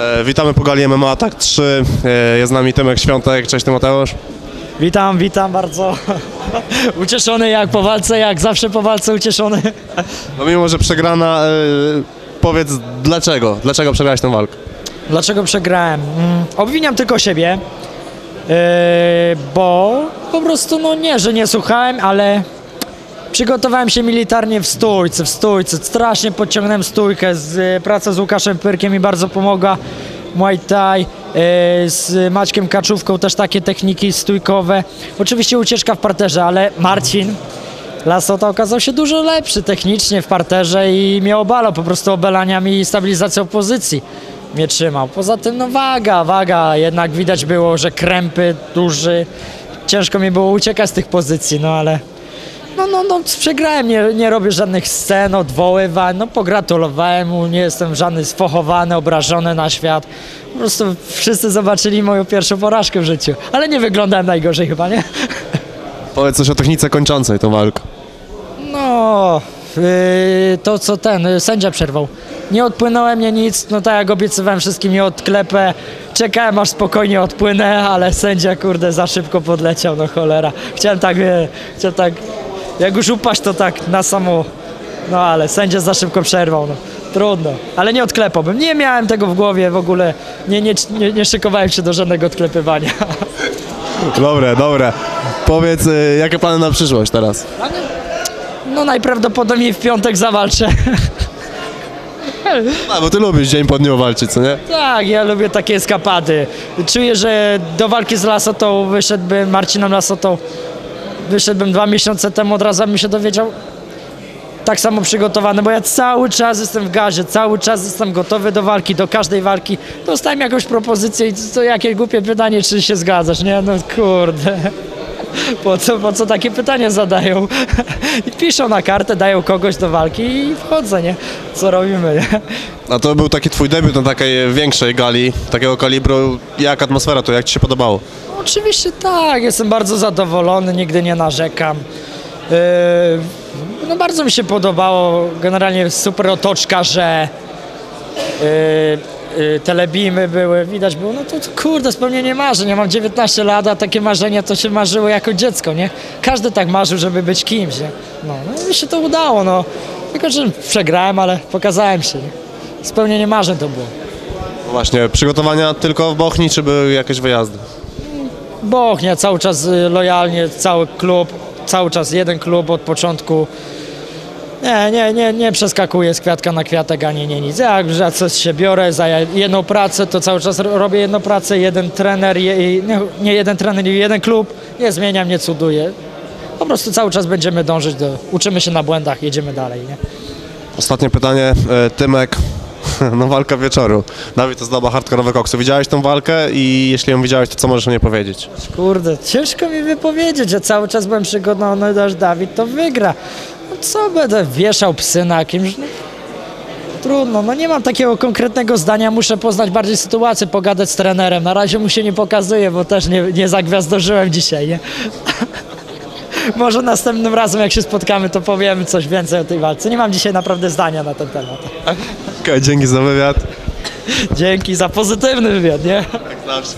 E, witamy po gali MMA Tak 3. E, jest z nami Tymek Świątek. Cześć Tymoteusz. Witam, witam bardzo. Ucieszony jak po walce, jak zawsze po walce ucieszony. No mimo, że przegrana, e, powiedz dlaczego? Dlaczego przegrałeś tę walkę? Dlaczego przegrałem? Mm, obwiniam tylko siebie, bo po prostu, no nie, że nie słuchałem, ale przygotowałem się militarnie w stójce, w stójce. Strasznie podciągnąłem stójkę. Z, praca z Łukaszem Pyrkiem mi bardzo pomogła. Muay Thai, yy, z Maćkiem Kaczówką też takie techniki stójkowe. Oczywiście ucieczka w parterze, ale Marcin Lasota okazał się dużo lepszy technicznie w parterze i mnie obalał po prostu obalaniami i stabilizacją pozycji mnie trzymał. Poza tym no waga, waga, jednak widać było, że krępy duży. Ciężko mi było uciekać z tych pozycji, no ale no, no, no przegrałem, nie, nie robię żadnych scen, odwoływań, no pogratulowałem mu, nie jestem żadny sfochowany, obrażony na świat. Po prostu wszyscy zobaczyli moją pierwszą porażkę w życiu, ale nie wyglądałem najgorzej chyba, nie? Powiedz coś o technice kończącej tą walkę. No, yy, to co ten, yy, sędzia przerwał. Nie odpłynąłem, nie nic, no tak jak obiecywałem wszystkim, nie odklepę. Czekałem aż spokojnie odpłynę, ale sędzia kurde za szybko podleciał, no cholera. Chciałem tak, wie, chciałem tak, jak już upaść to tak na samo, no ale sędzia za szybko przerwał, no. Trudno, ale nie odklepałbym. Nie miałem tego w głowie w ogóle, nie, nie, nie, nie szykowałem się do żadnego odklepywania. Dobre, dobre. Powiedz, e, jakie plany na przyszłość teraz? No najprawdopodobniej w piątek zawalczę. A, bo ty lubisz dzień po dniu walczyć, co nie? Tak, ja lubię takie eskapady. Czuję, że do walki z Lasotą wyszedłbym, Marcinem Lasotą, wyszedłbym dwa miesiące temu, od razu bym się dowiedział tak samo przygotowany, bo ja cały czas jestem w gazie, cały czas jestem gotowy do walki, do każdej walki. Dostałem jakąś propozycję i to jakieś głupie pytanie, czy się zgadzasz, nie? No kurde. Po co, po co takie pytania zadają? I piszą na kartę, dają kogoś do walki i wchodzę, nie? Co robimy, nie? A to był taki twój debiut na takiej większej gali, takiego kalibru. Jak atmosfera to, jak ci się podobało? Oczywiście tak, jestem bardzo zadowolony, nigdy nie narzekam. Yy, no bardzo mi się podobało, generalnie super otoczka, że yy, yy, telebimy były, widać było, no to, to kurde, spełnienie marzeń, ja mam 19 lat, a takie marzenia to się marzyło jako dziecko, nie? Każdy tak marzył, żeby być kimś, nie? No, no i mi się to udało, no. Tylko, że przegrałem, ale pokazałem się, nie? Spełnienie marzeń to było. No Właśnie, przygotowania tylko w Bochni, czy były jakieś wyjazdy? Bochnia cały czas y, lojalnie, cały klub, cały czas jeden klub od początku. Nie, nie, nie, nie przeskakuję z kwiatka na kwiatek ani nie nic. Jak za coś się biorę za jedną pracę, to cały czas ro- robię jedną pracę, jeden trener, je, i- nie, nie jeden trener, jeden klub. Nie zmieniam, nie cuduję. Po prostu cały czas będziemy dążyć do, uczymy się na błędach, jedziemy dalej, nie? Ostatnie pytanie, e, Tymek. No walka wieczoru. Dawid Ozdoba, hardkorowe koksy. Widziałeś tą walkę i jeśli ją widziałeś, to co możesz o niej powiedzieć? Kurde, ciężko mi wypowiedzieć, że cały czas byłem przekonany, że Dawid to wygra. No co będę wieszał psy na kimś? No, trudno, no nie mam takiego konkretnego zdania, muszę poznać bardziej sytuację, pogadać z trenerem. Na razie mu się nie pokazuje, bo też nie, nie zagwiazdorzyłem dzisiaj, nie? Może następnym razem, jak się spotkamy, to powiemy coś więcej o tej walce. Nie mam dzisiaj naprawdę zdania na ten temat. Dzięki za wywiad. Dzięki za pozytywny wywiad, nie? Jak zawsze.